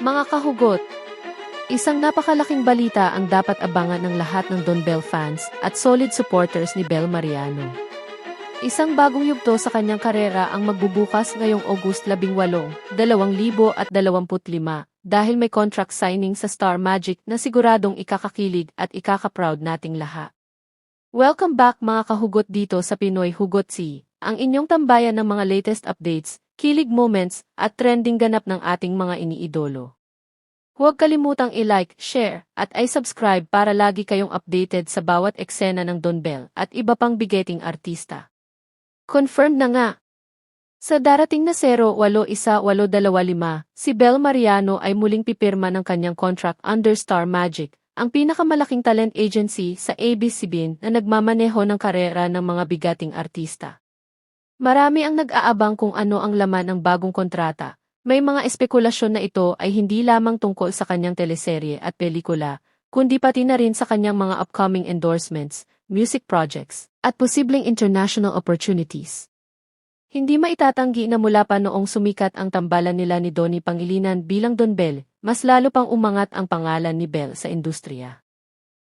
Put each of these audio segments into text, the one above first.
Mga kahugot, isang napakalaking balita ang dapat abangan ng lahat ng Don Bell fans at solid supporters ni Bel Mariano. Isang bagong yugto sa kanyang karera ang magbubukas ngayong August 18, 2025 dahil may contract signing sa Star Magic na siguradong ikakakilig at ikaka-proud nating lahat. Welcome back mga kahugot dito sa Pinoy Hugot C, ang inyong tambayan ng mga latest updates, kilig moments, at trending ganap ng ating mga iniidolo. Huwag kalimutang i-like, share, at i-subscribe para lagi kayong updated sa bawat eksena ng Don Bell at iba pang bigeting artista. Confirmed na nga! Sa darating na 0-8-1-8-2-5, si Bel Mariano ay muling pipirma ng kanyang contract under Star Magic, ang pinakamalaking talent agency sa ABS-CBN na nagmamaneho ng karera ng mga bigating artista. Marami ang nag-aabang kung ano ang laman ng bagong kontrata. May mga espekulasyon na ito ay hindi lamang tungkol sa kanyang teleserye at pelikula, kundi pati na rin sa kanyang mga upcoming endorsements, music projects, at posibleng international opportunities. Hindi maitatanggi na mula pa noong sumikat ang tambalan nila ni Donnie Pangilinan bilang Don Bell, mas lalo pang umangat ang pangalan ni Bell sa industriya.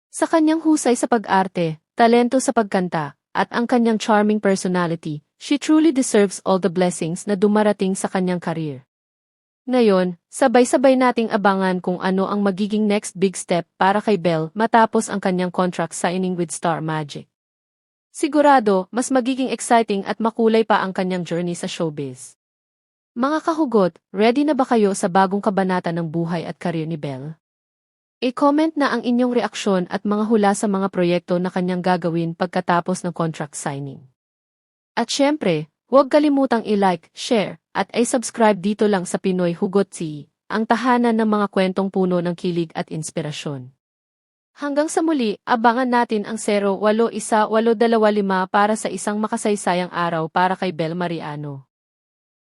Sa kanyang husay sa pag-arte, talento sa pagkanta, at ang kanyang charming personality, she truly deserves all the blessings na dumarating sa kanyang career. Ngayon, sabay-sabay nating abangan kung ano ang magiging next big step para kay Bell matapos ang kanyang contract signing with Star Magic. Sigurado, mas magiging exciting at makulay pa ang kanyang journey sa showbiz. Mga kahugot, ready na ba kayo sa bagong kabanata ng buhay at karir ni Bell? I-comment na ang inyong reaksyon at mga hula sa mga proyekto na kanyang gagawin pagkatapos ng contract signing. At syempre, huwag kalimutang i-like, share, at i-subscribe dito lang sa Pinoy Hugot C, ang tahanan ng mga kwentong puno ng kilig at inspirasyon. Hanggang sa muli, abangan natin ang 081-825 para sa isang makasaysayang araw para kay Bel Mariano.